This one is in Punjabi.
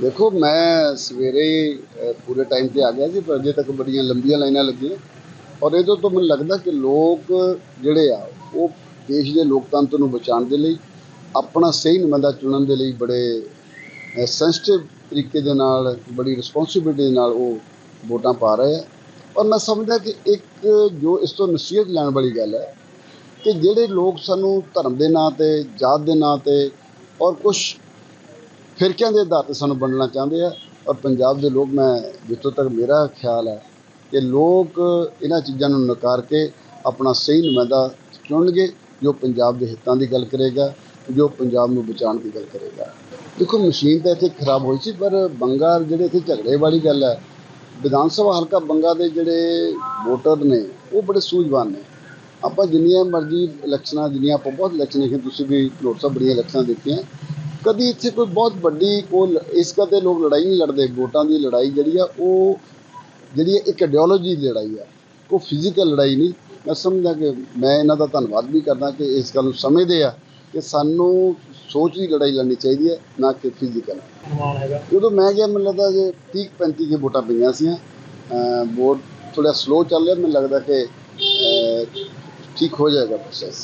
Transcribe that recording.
ਦੇਖੋ, ਮੈਂ ਸਵੇਰੇ ਪੂਰੇ ਟਾਈਮ ਤੇ ਆ ਗਿਆ ਸੀ ਪਰ ਅਜੇ ਤੱਕ ਬੜੀਆਂ ਲੰਬੀਆਂ ਲਾਈਨਾਂ ਲੱਗੀਆਂ। ਔਰ ਇਹਦੇ ਤੋਂ ਮੈਨੂੰ ਲੱਗਦਾ ਕਿ ਲੋਕ ਜਿਹੜੇ ਆ, ਉਹ ਦੇਸ਼ ਦੇ ਲੋਕਤੰਤਰ ਨੂੰ ਬਚਾਉਣ ਦੇ ਲਈ, ਆਪਣਾ ਸਹੀ ਨੁਮਾਇੰਦਾ ਚੁਣਨ ਦੇ ਲਈ ਬੜੇ ਸੈਂਸਿਟਿਵ ਤਰੀਕੇ ਦੇ ਨਾਲ, ਬੜੀ ਰਿਸਪੌਂਸਿਬਿਲਟੀ ਦੇ ਨਾਲ ਉਹ ਵੋਟਾਂ ਪਾ ਰਹੇ ਆ। ਔਰ ਮੈਂ ਸਮਝਦਾ ਕਿ ਇੱਕ ਜੋ ਇਸ ਤੋਂ ਨਸੀਹਤ ਲੈਣ ਵਾਲੀ ਗੱਲ ਹੈ, ਕਿ ਜਿਹੜੇ ਲੋਕ ਸਾਨੂੰ ਧਰਮ ਦੇ ਨਾਂ ਤੇ, ਜਾਤ ਦੇ ਨਾਂ ਤੇ, ਔਰ ਕੁਝ ਫਿਰਕਿਆਂ ਦੇ ਆਧਾਰ ਤੇ ਸਾਨੂੰ ਵੰਡਣਾ ਚਾਹੁੰਦੇ ਆ ਔਰ ਪੰਜਾਬ ਦੇ ਲੋਕ ਮੈਂ ਜਿੱਥੋਂ ਤੱਕ ਮੇਰਾ ਖਿਆਲ ਹੈ ਕਿ ਲੋਕ ਇਹਨਾਂ ਚੀਜ਼ਾਂ ਨੂੰ ਨਕਾਰ ਕੇ ਆਪਣਾ ਸਹੀ ਨੁਮਾਇੰਦਾ ਚੁਣਨਗੇ, ਜੋ ਪੰਜਾਬ ਦੇ ਹਿੱਤਾਂ ਦੀ ਗੱਲ ਕਰੇਗਾ, ਜੋ ਪੰਜਾਬ ਨੂੰ ਬਚਾਉਣ ਦੀ ਗੱਲ ਕਰੇਗਾ। ਦੇਖੋ, ਮਸ਼ੀਨ ਤਾਂ ਇੱਥੇ ਖਰਾਬ ਹੋਈ ਸੀ, ਪਰ ਬੰਗਾ ਜਿਹੜੇ ਇੱਥੇ ਝਗੜੇ ਵਾਲੀ ਗੱਲ ਹੈ, ਵਿਧਾਨ ਸਭਾ ਹਲਕਾ ਬੰਗਾ ਦੇ ਜਿਹੜੇ ਵੋਟਰ ਨੇ, ਉਹ ਬੜੇ ਸੂਝਵਾਨ ਨੇ। ਆਪਾਂ ਜਿੰਨੀਆਂ ਮਰਜ਼ੀ ਇਲੈਕਸ਼ਨਾਂ, ਜਿੰਨੀਆਂ ਆਪਾਂ ਬਹੁਤ ਇਲੈਕਸ਼ਨ ਦੇਖੀਆਂ, ਤੁਸੀਂ ਵੀ ਲੋਕ ਸਭ ਬੜੀਆਂ ਇਲੈਕਸ਼ਨਾਂ ਦੇਖੀਆਂ ਕਦੀ ਇੱਥੇ ਕੋਈ ਬਹੁਤ ਵੱਡੀ ਕੋਈ ਲ- ਇਸ ਕਰਕੇ ਲੋਕ ਲੜਾਈ ਨਹੀਂ ਲੜਦੇ ਵੋਟਾਂ ਦੀ ਲੜਾਈ ਜਿਹੜੀ ਆ ਉਹ ਜਿਹੜੀ ਇੱਕ ਆਈਡੀਓਲੋਜੀ ਦੀ ਲੜਾਈ ਆ ਉਹ ਫਿਜ਼ੀਕਲ ਲੜਾਈ ਨਹੀਂ। ਮੈਂ ਸਮਝਦਾ ਕਿ ਮੈਂ ਇਹਨਾਂ ਦਾ ਧੰਨਵਾਦ ਵੀ ਕਰਦਾ ਕਿ ਇਸ ਗੱਲ ਨੂੰ ਸਮਝਦੇ ਆ ਕਿ ਸਾਨੂੰ ਸੋਚ ਦੀ ਲੜਾਈ ਲੜਨੀ ਚਾਹੀਦੀ ਹੈ ਨਾ ਕਿ ਫਿਜ਼ੀਕਲ ਜਦੋਂ ਮੈਂ ਗਿਆ ਮੈਨੂੰ ਲੱਗਦਾ ਜੇ 30 35 ਕੇ ਵੋਟਾਂ ਪਈਆਂ ਸੀ ਵੋਟ ਥੋੜਾ ਸਲੋ ਚੱਲ ਰਿਹਾ ਮੈਨੂੰ ਲੱਗਦਾ ਕਿ ਠੀਕ ਹੋ ਜਾਏਗਾ ਪ੍ਰੋਸੈਸ